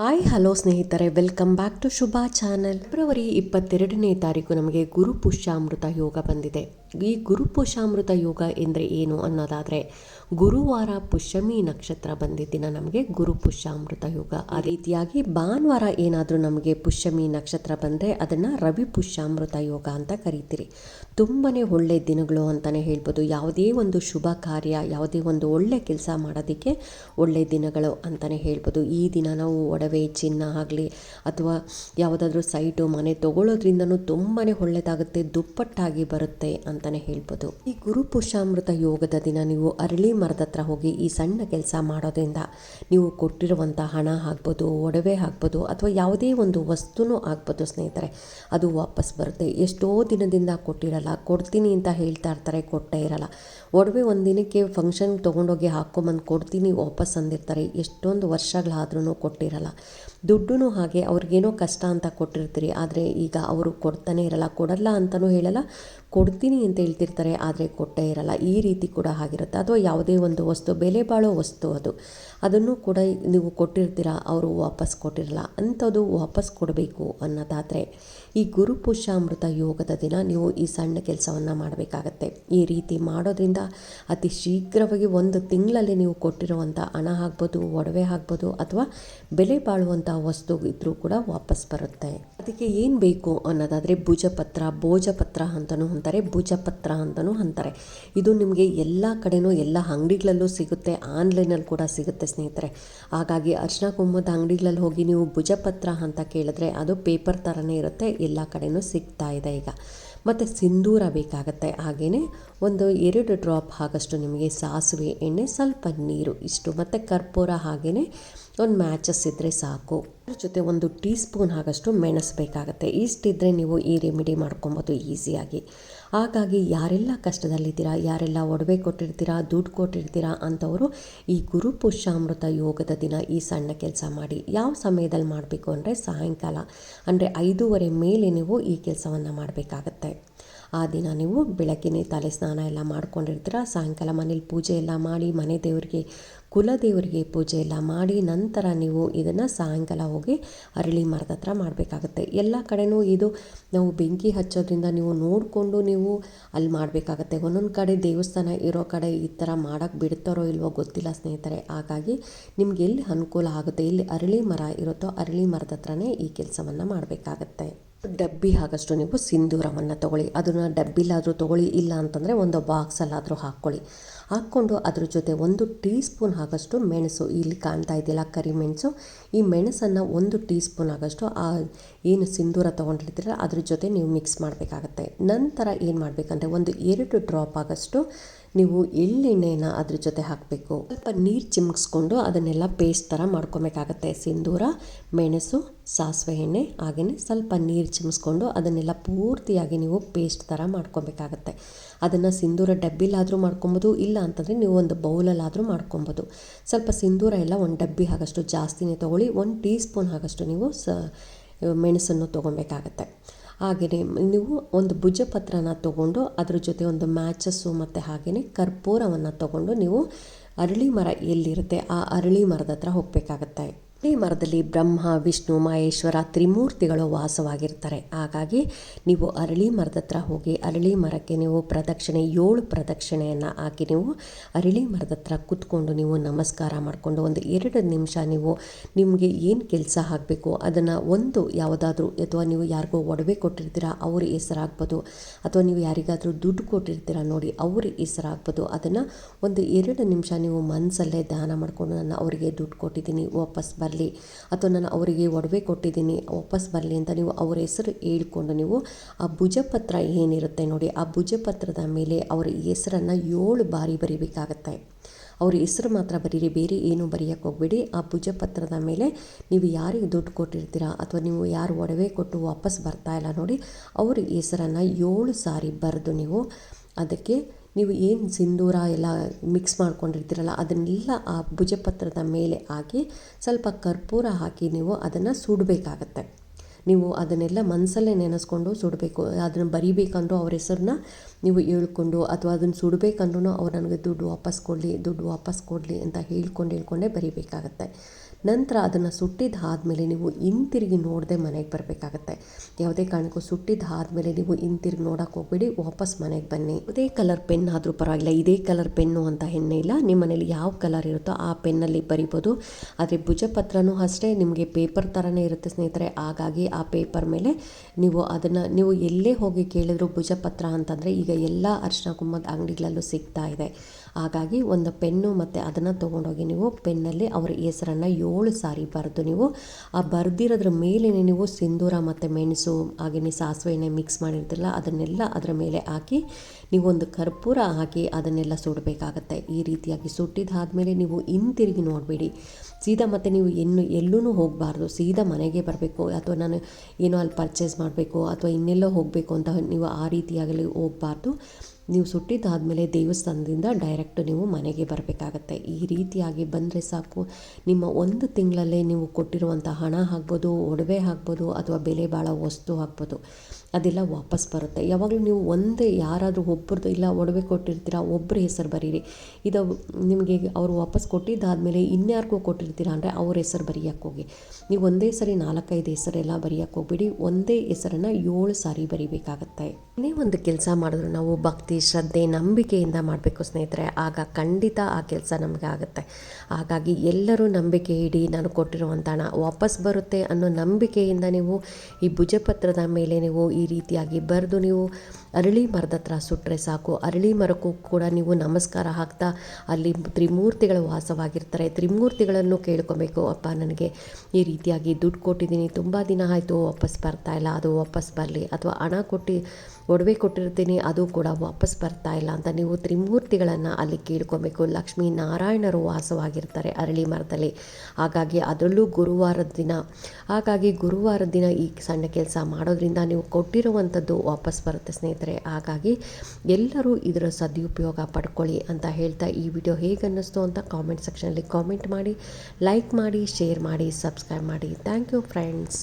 Hi hello ಸ್ನೇಹಿತರೆ. Welcome back to Shubha channel February ಇಪ್ಪತ್ತೆರಡನೇ ತಾರೀಕು ನಮಗೆ ಗುರು ಪುಷ್ಯಾಮೃತ ಯೋಗ ಬಂದಿದೆ. ಈ ಗುರು ಪುಷಾಮೃತ ಯೋಗ ಎಂದರೆ ಏನು ಅನ್ನೋದಾದರೆ ಗುರುವಾರ ಪುಷ್ಯಮಿ ನಕ್ಷತ್ರ ಬಂದಿದ್ದ ನಮಗೆ ಗುರು ಪುಷ್ಯಾಮೃತ ಯೋಗ. ಆ ರೀತಿಯಾಗಿ ಭಾನುವಾರ ಏನಾದರೂ ನಮಗೆ ಪುಷ್ಯಮಿ ನಕ್ಷತ್ರ ಬಂದರೆ ಅದನ್ನು ರವಿ ಪುಷ್ಯಾಮೃತ ಯೋಗ ಅಂತ ಕರಿತೀರಿ. ತುಂಬಾ ಒಳ್ಳೆ ದಿನಗಳು ಅಂತಲೇ ಹೇಳ್ಬೋದು. ಯಾವುದೇ ಒಂದು ಶುಭ ಕಾರ್ಯ, ಯಾವುದೇ ಒಂದು ಒಳ್ಳೆ ಕೆಲಸ ಮಾಡೋದಕ್ಕೆ ಒಳ್ಳೆ ದಿನಗಳು ಅಂತಲೇ ಹೇಳ್ಬೋದು. ಈ ದಿನ ನಾವು ಒಡವೆ, ಚಿನ್ನ ಆಗಲಿ ಅಥವಾ ಯಾವುದಾದ್ರೂ ಸೈಟು, ಮನೆ ತಗೊಳ್ಳೋದ್ರಿಂದನೂ ತುಂಬಾ ಒಳ್ಳೆಯದಾಗುತ್ತೆ ದುಪ್ಪಟ್ಟಾಗಿ ಬರುತ್ತೆ ಅಂತಲೇ ಹೇಳ್ಬೋದು. ಈ ಗುರು ಅಮೃತ ಯೋಗದ ದಿನ ನೀವು ಅರಳಿ ಮರದ ಹತ್ರ ಹೋಗಿ ಈ ಸಣ್ಣ ಕೆಲಸ ಮಾಡೋದ್ರಿಂದ ನೀವು ಕೊಟ್ಟಿರುವಂಥ ಹಣ ಆಗ್ಬೋದು, ಒಡವೆ ಆಗ್ಬೋದು ಅಥವಾ ಯಾವುದೇ ಒಂದು ವಸ್ತುನೂ ಆಗ್ಬೋದು ಸ್ನೇಹಿತರೆ. ಅದು ವಾಪಸ್ ಬರುತ್ತೆ. ಎಷ್ಟೋ ದಿನದಿಂದ ಕೊಟ್ಟಿರಲ್ಲ, ಕೊಡ್ತೀನಿ ಅಂತ ಹೇಳ್ತಾ ಇರ್ತಾರೆ, ಕೊಟ್ಟೇ ಇರಲ್ಲ. ಒಡವೆ ಒಂದು ದಿನಕ್ಕೆ ಫಂಕ್ಷನ್ ತೊಗೊಂಡೋಗಿ ಹಾಕ್ಕೊಂಬಂದು ಕೊಡ್ತೀನಿ ವಾಪಸ್ ಅಂದಿರ್ತಾರೆ. ಎಷ್ಟೊಂದು ವರ್ಷಗಳಾದ್ರೂ ಕೊಟ್ಟಿರಲ್ಲ. ದುಡ್ಡು ಹಾಗೆ ಅವ್ರಿಗೇನೋ ಕಷ್ಟ ಅಂತ ಕೊಟ್ಟಿರ್ತೀರಿ. ಆದರೆ ಈಗ ಅವರು ಕೊಡ್ತಾನೆ ಇರಲ್ಲ, ಕೊಡಲ್ಲ ಅಂತಲೂ ಹೇಳಲ್ಲ. ಕೊಡ್ತೀನಿ ಅಂತ ಹೇಳ್ತಿರ್ತಾರೆ, ಆದರೆ ಕೊಟ್ಟೇ ಇರಲ್ಲ. ಈ ರೀತಿ ಕೂಡ ಆಗಿರುತ್ತೆ. ಅಥವಾ ಯಾವುದೇ ಒಂದು ವಸ್ತು, ಬೆಲೆ ಬಾಳೋ ವಸ್ತು ಅದು. ಅದನ್ನು ಕೂಡ ನೀವು ಕೊಟ್ಟಿರ್ತೀರ, ಅವರು ವಾಪಸ್ ಕೊಟ್ಟಿರಲ್ಲ. ಅಂಥದ್ದು ವಾಪಸ್ ಕೊಡಬೇಕು ಅನ್ನೋದಾದರೆ ಈ ಗುರು ಅಮೃತ ಯೋಗದ ದಿನ ನೀವು ಈ ಸಣ್ಣ ಕೆಲಸವನ್ನು ಮಾಡಬೇಕಾಗತ್ತೆ. ಈ ರೀತಿ ಮಾಡೋದ್ರಿಂದ ಅತಿ ಶೀಘ್ರವಾಗಿ ಒಂದು ತಿಂಗಳಲ್ಲಿ ನೀವು ಕೊಟ್ಟಿರುವಂಥ ಹಣ ಆಗ್ಬೋದು, ಒಡವೆ ಆಗ್ಬೋದು ಅಥವಾ ಬೆಲೆ ಬಾಳುವಂಥ ವಸ್ತು ಇದ್ದರೂ ಕೂಡ ವಾಪಸ್ ಬರುತ್ತೆ. ಅದಕ್ಕೆ ಏನು ಬೇಕು ಅನ್ನೋದಾದರೆ ಭುಜಪತ್ರ, ಭೋಜಪತ್ರ ಅಂತಲೂ ಅಂತಾರೆ, ಭುಜಪತ್ರ ಅಂತಲೂ ಅಂತಾರೆ. ಇದು ನಿಮಗೆ ಎಲ್ಲ ಕಡೆನೂ, ಎಲ್ಲ ಅಂಗಡಿಗಳಲ್ಲೂ ಸಿಗುತ್ತೆ, ಆನ್ಲೈನಲ್ಲಿ ಕೂಡ ಸಿಗುತ್ತೆ ಸ್ನೇಹಿತರೆ. ಹಾಗಾಗಿ ಅರ್ಶಿನ ಕುಂಭದ ಅಂಗಡಿಗಳಲ್ಲಿ ಹೋಗಿ ನೀವು ಭುಜಪತ್ರ ಅಂತ ಕೇಳಿದ್ರೆ ಅದು ಪೇಪರ್ ಥರನೇ ಇರುತ್ತೆ. ಎಲ್ಲ ಕಡೆಯೂ ಸಿಗ್ತಾ ಇದೆ ಈಗ. ಮತ್ತು ಸಿಂಧೂರ ಬೇಕಾಗತ್ತೆ. ಹಾಗೆಯೇ ಒಂದು ಎರಡು ಡ್ರಾಪ್ ಆಗಷ್ಟು ನಿಮಗೆ ಸಾಸಿವೆ ಎಣ್ಣೆ ಸ್ವಲ್ಪ ನೀರು ಇಷ್ಟು. ಮತ್ತು ಕರ್ಪೂರ ಹಾಗೆಯೇ ಒಂದು ಮ್ಯಾಚಸ್ ಇದ್ದರೆ ಸಾಕು. ಅದ್ರ ಜೊತೆ ಒಂದು ಟೀ ಸ್ಪೂನ್ ಆಗಷ್ಟು ಮೆಣಸಬೇಕಾಗತ್ತೆ ಇಷ್ಟಿದ್ರೆ ನೀವು ಈ ರೆಮಿಡಿ ಮಾಡ್ಕೊಬೋದು ಈಸಿಯಾಗಿ. ಹಾಗಾಗಿ ಯಾರೆಲ್ಲ ಕಷ್ಟದಲ್ಲಿದ್ದೀರಾ, ಯಾರೆಲ್ಲ ಒಡವೆ ಕೊಟ್ಟಿರ್ತೀರಾ, ದುಡ್ಡು ಕೊಟ್ಟಿರ್ತೀರಾ ಅಂಥವರು ಈ ಗುರು ಪುಷ್ಯಾಮೃತ ಯೋಗದ ದಿನ ಈ ಸಣ್ಣ ಕೆಲಸ ಮಾಡಿ. ಯಾವ ಸಮಯದಲ್ಲಿ ಮಾಡಬೇಕು ಅಂದರೆ ಸಾಯಂಕಾಲ. ಅಂದರೆ ಐದೂವರೆ ಮೇಲೆ ನೀವು ಈ ಕೆಲಸವನ್ನು ಮಾಡಬೇಕಾಗತ್ತೆ. ಆ ದಿನ ನೀವು ಬೆಳಗ್ಗೆನೇ ತಲೆ ಸ್ನಾನ ಎಲ್ಲ ಮಾಡ್ಕೊಂಡಿರ್ತೀರ, ಸಾಯಂಕಾಲ ಮನೇಲಿ ಪೂಜೆ ಎಲ್ಲ ಮಾಡಿ, ಮನೆ ದೇವರಿಗೆ ಕುಲದೇವರಿಗೆ ಪೂಜೆ ಎಲ್ಲ ಮಾಡಿ, ನಂತರ ನೀವು ಇದನ್ನು ಸಾಯಂಕಾಲ ಹೋಗಿ ಅರಳಿ ಮರದ ಹತ್ರ ಮಾಡಬೇಕಾಗತ್ತೆ. ಎಲ್ಲ ಕಡೆನೂ ಇದು ನಾವು ಬೆಂಕಿ ಹಚ್ಚೋದ್ರಿಂದ ನೀವು ನೋಡಿಕೊಂಡು ನೀವು ಅಲ್ಲಿ ಮಾಡಬೇಕಾಗತ್ತೆ. ಒಂದೊಂದು ಕಡೆ ದೇವಸ್ಥಾನ ಇರೋ ಕಡೆ ಈ ಥರ ಮಾಡೋಕ್ಕೆ ಬಿಡ್ತಾರೋ ಇಲ್ವೋ ಗೊತ್ತಿಲ್ಲ ಸ್ನೇಹಿತರೆ. ಹಾಗಾಗಿ ನಿಮ್ಗೆ ಎಲ್ಲಿ ಅನುಕೂಲ ಆಗುತ್ತೆ ಇಲ್ಲಿ ಅರಳಿ ಮರ ಇರುತ್ತೋ ಅರಳಿ ಮರದ ಹತ್ರನೇ ಈ ಕೆಲಸವನ್ನು ಮಾಡಬೇಕಾಗತ್ತೆ. ಡಬ್ಬಿ ಆಗಷ್ಟು ನೀವು ಸಿಂಧೂರವನ್ನು ತೊಗೊಳ್ಳಿ. ಅದನ್ನು ಡಬ್ಬಿಲಾದರೂ ತೊಗೊಳ್ಳಿ, ಇಲ್ಲ ಅಂತಂದರೆ ಒಂದು ಬಾಕ್ಸಲ್ಲಾದರೂ ಹಾಕ್ಕೊಳ್ಳಿ. ಹಾಕ್ಕೊಂಡು ಅದ್ರ ಜೊತೆ ಒಂದು ಟೀ ಸ್ಪೂನ್ ಆಗಷ್ಟು ಮೆಣಸು, ಇಲ್ಲಿ ಕಾಣ್ತಾ ಇದೆಯಲ್ಲ ಕರಿಮೆಣಸು ಈ ಮೆಣಸನ್ನು ಒಂದು ಟೀ ಸ್ಪೂನ್ ಆಗಷ್ಟು ಆ ಏನು ಸಿಂಧೂರ ತೊಗೊಂಡಿರ್ತೀರ ಅದ್ರ ಜೊತೆ ನೀವು ಮಿಕ್ಸ್ ಮಾಡಬೇಕಾಗತ್ತೆ. ನಂತರ ಏನು ಮಾಡಬೇಕಂದ್ರೆ ಒಂದು ಎರಡು ಡ್ರಾಪ್ ಆಗಷ್ಟು ನೀವು ಎಳ್ಳೆಣ್ಣೆನ ಅದ್ರ ಜೊತೆ ಹಾಕಬೇಕು. ಸ್ವಲ್ಪ ನೀರು ಚಿಮ್ಕಿಸ್ಕೊಂಡು ಅದನ್ನೆಲ್ಲ ಪೇಸ್ಟ್ ಥರ ಮಾಡ್ಕೊಬೇಕಾಗತ್ತೆ. ಸಿಂಧೂರ, ಮೆಣಸು, ಸಾಸಿವೆ ಎಣ್ಣೆ ಹಾಗೆಯೇ ಸ್ವಲ್ಪ ನೀರು ಚಿಮ್ಸ್ಕೊಂಡು ಅದನ್ನೆಲ್ಲ ಪೂರ್ತಿಯಾಗಿ ನೀವು ಪೇಸ್ಟ್ ಥರ ಮಾಡ್ಕೊಬೇಕಾಗತ್ತೆ. ಅದನ್ನು ಸಿಂಧೂರ ಡಬ್ಬಿಲಾದರೂ ಮಾಡ್ಕೊಬೋದು, ಇಲ್ಲ ಅಂತಂದರೆ ನೀವು ಒಂದು ಬೌಲಲ್ಲಾದರೂ ಮಾಡ್ಕೊಬೋದು. ಸ್ವಲ್ಪ ಸಿಂಧೂರ ಎಲ್ಲ ಒಂದು ಡಬ್ಬಿ ಆಗಷ್ಟು ಜಾಸ್ತಿನೇ ತೊಗೊಳ್ಳಿ, ಒಂದು ಟೀ ಸ್ಪೂನ್ ಆಗಷ್ಟು ನೀವು ಸ, ಮೆಣಸನ್ನು ತೊಗೊಬೇಕಾಗತ್ತೆ. ಹಾಗೆಯೇ ನೀವು ಒಂದು ಭುಜಪತ್ರನ ತಗೊಂಡು ಅದ್ರ ಜೊತೆ ಒಂದು ಮ್ಯಾಚಸ್ಸು ಮತ್ತು ಹಾಗೆಯೇ ಕರ್ಪೂರವನ್ನು ತಗೊಂಡು ನೀವು ಅರಳಿ ಮರ ಎಲ್ಲಿರುತ್ತೆ ಆ ಅರಳಿ ಮರದ ಹತ್ರ ಹೋಗಬೇಕಾಗತ್ತೆ. ಈ ಮರದಲ್ಲಿ ಬ್ರಹ್ಮ, ವಿಷ್ಣು, ಮಹೇಶ್ವರ ತ್ರಿಮೂರ್ತಿಗಳು ವಾಸವಾಗಿರ್ತಾರೆ ಹಾಗಾಗಿ ನೀವು ಅರಳಿ ಮರದ ಹತ್ರ ಹೋಗಿ, ಅರಳಿ ಮರಕ್ಕೆ ನೀವು ಪ್ರದಕ್ಷಿಣೆ, ಏಳು ಪ್ರದಕ್ಷಿಣೆಯನ್ನು ಹಾಕಿ ನೀವು ಅರಳಿ ಮರದ ಹತ್ರ ಕೂತ್ಕೊಂಡು ನೀವು ನಮಸ್ಕಾರ ಮಾಡಿಕೊಂಡು ಒಂದು ಎರಡು ನಿಮಿಷ ನೀವು ನಿಮಗೆ ಏನು ಕೆಲಸ ಆಗಬೇಕು, ಅದನ್ನು ಒಂದು ಯಾವುದಾದ್ರೂ ಅಥವಾ ನೀವು ಯಾರಿಗೋ ಒಡವೆ ಕೊಟ್ಟಿರ್ತೀರಾ, ಅವ್ರ ಹೆಸರಾಗ್ಬೋದು, ಅಥವಾ ನೀವು ಯಾರಿಗಾದರೂ ದುಡ್ಡು ಕೊಟ್ಟಿರ್ತೀರಾ ನೋಡಿ ಅವ್ರ ಹೆಸರಾಗ್ಬೋದು, ಅದನ್ನು ಒಂದು ಎರಡು ನಿಮಿಷ ನೀವು ಮನಸ್ಸಲ್ಲೇ ದಾನ ಮಾಡಿಕೊಂಡು ನಾನು ಅವರಿಗೆ ದುಡ್ಡು ಕೊಟ್ಟಿದ್ದೀನಿ, ವಾಪಸ್ ಬರಲಿ. ಅಥವಾ ನಾನು ಅವರಿಗೆ ಒಡವೆ ಕೊಟ್ಟಿದ್ದೀನಿ, ವಾಪಸ್ ಬರಲಿ ಅಂತ ನೀವು ಅವರ ಹೆಸರು ಹೇಳ್ಕೊಂಡು ನೀವು ಆ ಭುಜಪತ್ರ ಏನಿರುತ್ತೆ ನೋಡಿ, ಆ ಭುಜಪತ್ರದ ಮೇಲೆ ಅವರ ಹೆಸರನ್ನು ಏಳು ಬಾರಿ ಬರೀಬೇಕಾಗತ್ತೆ. ಅವ್ರ ಹೆಸರು ಮಾತ್ರ ಬರೀರಿ, ಬೇರೆ ಏನು ಬರೆಯೋಕ್ಕೆ ಹೋಗ್ಬೇಡಿ. ಆ ಭುಜಪತ್ರದ ಮೇಲೆ ನೀವು ಯಾರಿಗೆ ದುಡ್ಡು ಕೊಟ್ಟಿರ್ತೀರಾ ಅಥವಾ ನೀವು ಯಾರು ಒಡವೆ ಕೊಟ್ಟು ವಾಪಸ್ ಬರ್ತಾ ಇಲ್ಲ ನೋಡಿ, ಅವ್ರ ಹೆಸರನ್ನು ಏಳು ಸಾರಿ ಬರೆದು ನೀವು ಅದಕ್ಕೆ ನೀವು ಏನು ಸಿಂಧೂರ ಎಲ್ಲ ಮಿಕ್ಸ್ ಮಾಡ್ಕೊಂಡಿರ್ತೀರಲ್ಲ, ಅದನ್ನೆಲ್ಲ ಆ ಭುಜಪತ್ರದ ಮೇಲೆ ಹಾಕಿ ಸ್ವಲ್ಪ ಕರ್ಪೂರ ಹಾಕಿ ನೀವು ಅದನ್ನು ಸುಡಬೇಕಾಗತ್ತೆ. ನೀವು ಅದನ್ನೆಲ್ಲ ಮನಸ್ಸಲ್ಲೇ ನೆನೆಸ್ಕೊಂಡು ಸುಡಬೇಕು. ಅದನ್ನು ಬರಿಬೇಕಂದ್ರೂ ಅವ್ರ ಹೆಸರನ್ನ ನೀವು ಹೇಳ್ಕೊಂಡು ಅಥವಾ ಅದನ್ನು ಸುಡಬೇಕಂದ್ರೂ ಅವ್ರು ನನಗೆ ದುಡ್ಡು ವಾಪಸ್ ಕೊಡಲಿ, ದುಡ್ಡು ವಾಪಸ್ ಕೊಡಲಿ ಅಂತ ಹೇಳ್ಕೊಂಡು ಹೇಳ್ಕೊಂಡೇ ಬರಿಬೇಕಾಗತ್ತೆ. ನಂತರ ಅದನ್ನು ಸುಟ್ಟಿದ್ದಾದಮೇಲೆ ನೀವು ಹಿಂತಿರುಗಿ ನೋಡದೆ ಮನೆಗೆ ಬರಬೇಕಾಗತ್ತೆ. ಯಾವುದೇ ಕಾರಣಕ್ಕೂ ಸುಟ್ಟಿದ್ದಾದಮೇಲೆ ನೀವು ಹಿಂತಿರುಗಿ ನೋಡೋಕೆ ಹೋಗ್ಬೇಡಿ, ವಾಪಸ್ ಮನೆಗೆ ಬನ್ನಿ. ಅದೇ ಕಲರ್ ಪೆನ್ ಆದರೂ ಪರವಾಗಿಲ್ಲ, ಇದೇ ಕಲರ್ ಪೆನ್ನು ಅಂತ ಹೆಣ್ಣೆ ಇಲ್ಲ. ನಿಮ್ಮ ಮನೇಲಿ ಯಾವ ಕಲರ್ ಇರುತ್ತೋ ಆ ಪೆನ್ನಲ್ಲಿ ಬರಿಬೋದು. ಆದರೆ ಭುಜಪತ್ರನೂ ಅಷ್ಟೇ, ನಿಮಗೆ ಪೇಪರ್ ಥರನೇ ಇರುತ್ತೆ ಸ್ನೇಹಿತರೆ. ಹಾಗಾಗಿ ಆ ಪೇಪರ್ ಮೇಲೆ ನೀವು ಅದನ್ನು, ನೀವು ಎಲ್ಲೇ ಹೋಗಿ ಕೇಳಿದ್ರು ಭುಜಪತ್ರ ಅಂತಂದರೆ ಈಗ ಎಲ್ಲ ಅರ್ಶನ ಕುಂಭದ ಅಂಗಡಿಗಳಲ್ಲೂ ಸಿಗ್ತಾ ಇದೆ. ಹಾಗಾಗಿ ಒಂದು ಪೆನ್ನು ಮತ್ತು ಅದನ್ನು ತೊಗೊಂಡೋಗಿ ನೀವು ಪೆನ್ನಲ್ಲಿ ಅವರ ಹೆಸರನ್ನು ಏಳು ಸಾರಿ ಬರೆದು ನೀವು ಆ ಬರೆದಿರೋದ್ರ ಮೇಲೆ ನೀವು ಸಿಂಧೂರ ಮತ್ತು ಮೆಣಸು ಹಾಗೆಯೇ ಎಣ್ಣೆ ಮಿಕ್ಸ್ ಮಾಡಿರ್ತಿರಲ್ಲ ಅದನ್ನೆಲ್ಲ ಅದರ ಮೇಲೆ ಹಾಕಿ ನೀವೊಂದು ಕರ್ಪೂರ ಹಾಕಿ ಅದನ್ನೆಲ್ಲ ಸುಡಬೇಕಾಗತ್ತೆ. ಈ ರೀತಿಯಾಗಿ ಸುಟ್ಟಿದ್ದಾದಮೇಲೆ ನೀವು ಹಿಂತಿರುಗಿ ನೋಡಬೇಡಿ. ಸೀದಾ ಮತ್ತು ನೀವು ಇನ್ನು ಎಲ್ಲೂ ಹೋಗಬಾರ್ದು. ಸೀದಾ ಮನೆಗೆ ಬರಬೇಕು ಅಥವಾ ನಾನು ಏನೋ ಅಲ್ಲಿ ಪರ್ಚೇಸ್ ಮಾಡಬೇಕು ಅಥವಾ ಇನ್ನೆಲ್ಲೋ ಹೋಗಬೇಕು ಅಂತ ನೀವು ಆ ರೀತಿಯಾಗಲಿ ಹೋಗಬಾರ್ದು. ನೀವು ಸುಟ್ಟಿದ್ದಾದಮೇಲೆ ದೇವಸ್ಥಾನದಿಂದ ಡೈರೆಕ್ಟ್ ನೀವು ಮನೆಗೆ ಬರಬೇಕಾಗತ್ತೆ. ಈ ರೀತಿಯಾಗಿ ಬಂದರೆ ಸಾಕು. ನಿಮ್ಮ ಒಂದು ತಿಂಗಳಲ್ಲೇ ನೀವು ಕೊಟ್ಟಿರುವಂಥ ಹಣ ಆಗ್ಬೋದು ಒಡವೆ ಆಗ್ಬೋದು ಅಥವಾ ಬೆಲೆ ಬಾಳೋ ವಸ್ತು ಆಗ್ಬೋದು ಅದೆಲ್ಲ ವಾಪಸ್ ಬರುತ್ತೆ. ಯಾವಾಗಲೂ ನೀವು ಒಂದೇ ಯಾರಾದರೂ ಒಬ್ಬರದ್ದು ಇಲ್ಲ, ಒಡವೆ ಕೊಟ್ಟಿರ್ತೀರ ಒಬ್ಬರ ಹೆಸರು ಬರೀರಿ. ಇದು ನಿಮಗೆ ಅವರು ವಾಪಸ್ ಕೊಟ್ಟಿದ್ದಾದಮೇಲೆ ಇನ್ಯಾರಿಗೂ ಕೊಟ್ಟಿರ್ತೀರ ಅಂದರೆ ಅವ್ರ ಹೆಸರು ಬರೆಯಕ್ಕೆ ಹೋಗಿ. ನೀವು ಒಂದೇ ಸರಿ ನಾಲ್ಕೈದು ಹೆಸರೆಲ್ಲ ಬರೆಯಕ್ಕೆ ಹೋಗ್ಬಿಡಿ. ಒಂದೇ ಹೆಸರನ್ನು ಏಳು ಸಾರಿ ಬರಿಬೇಕಾಗತ್ತೆ. ಇನ್ನೇ ಒಂದು ಕೆಲಸ ಮಾಡಿದ್ರು ನಾವು ಭಕ್ತಿ, ಶ್ರದ್ಧೆ, ನಂಬಿಕೆಯಿಂದ ಮಾಡಬೇಕು ಸ್ನೇಹಿತರೆ. ಆಗ ಖಂಡಿತ ಆ ಕೆಲಸ ನಮಗೆ ಆಗುತ್ತೆ. ಹಾಗಾಗಿ ಎಲ್ಲರೂ ನಂಬಿಕೆ ಇಡಿ, ನಾನು ಕೊಟ್ಟಿರುವಂಥ ಹಣ ವಾಪಸ್ ಬರುತ್ತೆ ಅನ್ನೋ ನಂಬಿಕೆಯಿಂದ ನೀವು ಈ ಭುಜಪತ್ರದ ಮೇಲೆ ನೀವು ಈ ರೀತಿಯಾಗಿ ಬರೆದು ನೀವು ಅರಳಿ ಮರದ ಹತ್ರ ಸುಟ್ಟರೆ ಸಾಕು. ಅರಳಿ ಮರಕ್ಕೂ ಕೂಡ ನೀವು ನಮಸ್ಕಾರ ಹಾಕ್ತಾ ಅಲ್ಲಿ ತ್ರಿಮೂರ್ತಿಗಳು ವಾಸವಾಗಿರ್ತಾರೆ. ತ್ರಿಮೂರ್ತಿಗಳನ್ನು ಕೇಳ್ಕೊಬೇಕು. ಅಪ್ಪ, ನನಗೆ ಈ ರೀತಿಯಾಗಿ ದುಡ್ಡು ಕೊಟ್ಟಿದ್ದೀನಿ. ತುಂಬ ದಿನ ಆಯಿತು ವಾಪಸ್ ಬರ್ತಾ ಇಲ್ಲ. ಅದು ವಾಪಸ್ ಬರಲಿ. ಅಥವಾ ಹಣ ಕೊಟ್ಟು ಒಡವೆ ಕೊಟ್ಟಿರ್ತೀನಿ, ಅದು ಕೂಡ ವಾಪಸ್ ಬರ್ತಾ ಇಲ್ಲ ಅಂತ ನೀವು ತ್ರಿಮೂರ್ತಿಗಳನ್ನು ಅಲ್ಲಿ ಕೇಳ್ಕೊಬೇಕು. ಲಕ್ಷ್ಮೀ ನಾರಾಯಣರು ವಾಸವಾಗಿರ್ತಾರೆ ಅರಳಿ ಮರದಲ್ಲಿ. ಹಾಗಾಗಿ ಅದರಲ್ಲೂ ಗುರುವಾರದ ದಿನ. ಹಾಗಾಗಿ ಗುರುವಾರದ ದಿನ ಈ ಸಣ್ಣ ಕೆಲಸ ಮಾಡೋದ್ರಿಂದ ನೀವು ಕೊಟ್ಟಿರುವಂಥದ್ದು ವಾಪಸ್ ಬರುತ್ತೆ ಸ್ನೇಹಿತರೆ. ಹಾಗಾಗಿ ಎಲ್ಲರೂ ಇದರ ಸದುಪಯೋಗ ಪಡ್ಕೊಳ್ಳಿ ಅಂತ ಹೇಳ್ತಾ ಈ ವಿಡಿಯೋ ಹೇಗೆ ಅನ್ನಿಸ್ತು ಅಂತ ಕಾಮೆಂಟ್ ಸೆಕ್ಷನಲ್ಲಿ ಕಾಮೆಂಟ್ ಮಾಡಿ, ಲೈಕ್ ಮಾಡಿ, ಶೇರ್ ಮಾಡಿ, ಸಬ್ಸ್ಕ್ರೈಬ್ ಮಾಡಿ. Thank you friends.